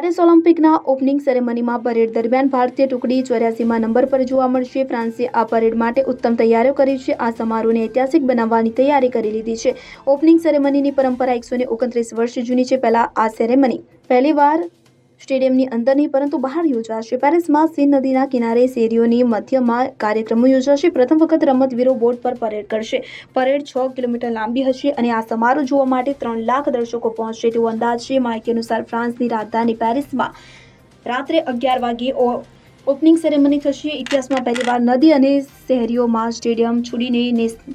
Paris ઓલિમ્પિકના opening સેરેમનીમાં parade દરમિયાન ભારતીય ટુકડી ચોર્યાસીમાં નંબર પર જોવા મળશે. ફ્રાન્સે આ પરેડ માટે ઉત્તમ તૈયારીઓ કરી છે. આ સમારોહને ઐતિહાસિક બનાવવાની તૈયારી કરી લીધી છે. ઓપનિંગ સેરેમનીની પરંપરા એકસો ઓગણત્રીસ વર્ષ જૂની છે. પહેલા આ સેરેમની પહેલીવાર સ્ટેડિયમની અંદર નહીં પરંતુ બહાર યોજાશે. પેરિસમાં સીન નદીના કિનારે શેરીઓની મધ્યમાં કાર્યક્રમો યોજાશે. પ્રથમ વખત રમતવીરો બોટ પર પરેડ કરશે. પરેડ છ કિલોમીટર લાંબી હશે અને આ સમારોહ જોવા માટે ત્રણ લાખ દર્શકો પહોંચશે. તેવો અંદાજ છે માહિતી અનુસાર ફ્રાન્સની રાજધાની પેરિસમાં રાત્રે અગિયાર વાગ્યે ઓપનિંગ સેરેમની થશે. ઇતિહાસમાં પહેલીવાર નદી અને શહેરીઓમાં સ્ટેડિયમ છોડીને નેસ-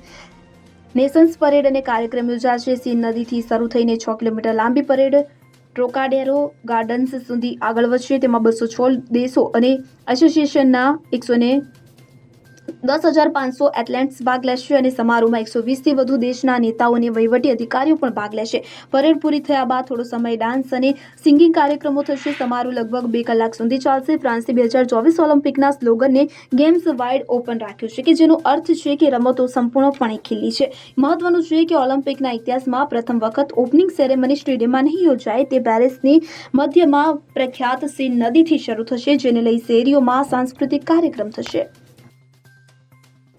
નેશન્સ પરેડ અને કાર્યક્રમ યોજાશે. સીન નદીથી શરૂ થઈને છ કિલોમીટર લાંબી પરેડ ટ્રોકાડેરો ગાર્ડન્સ સુધી આગળ વધશે. તેમાં બસો છ દેશો અને એસોસિએશનના એકસો ને દસ હજાર પાંચસો એથ્લેટ્સ ભાગ લેશે અને સમારોહમાં એકસો વીસથી વધુ દેશના નેતાઓ અને વહીવટી અધિકારીઓ પણ ભાગ લેશે. પરેડ પૂરી થયા બાદ થોડો સમય ડાન્સ અને સિંગિંગ કાર્યક્રમો થશે. સમારોહ લગભગ બે કલાક સુધી ચાલશે. ફ્રાન્સે બે હજાર ચોવીસ ઓલિમ્પિકના સ્લોગનને ગેમ્સ વાઇડ ઓપન રાખ્યું છે કે જેનો અર્થ છે કે રમતો સંપૂર્ણપણે ખીલી છે. મહત્વનું છે કે ઓલિમ્પિકના ઇતિહાસમાં પ્રથમ વખત ઓપનિંગ સેરેમની સ્ટેડિયમમાં નહીં યોજાય તે પેરિસની મધ્યમાં પ્રખ્યાત સીન નદીથી શરૂ થશે, જેને લઈ શેરીઓમાં સાંસ્કૃતિક કાર્યક્રમ થશે.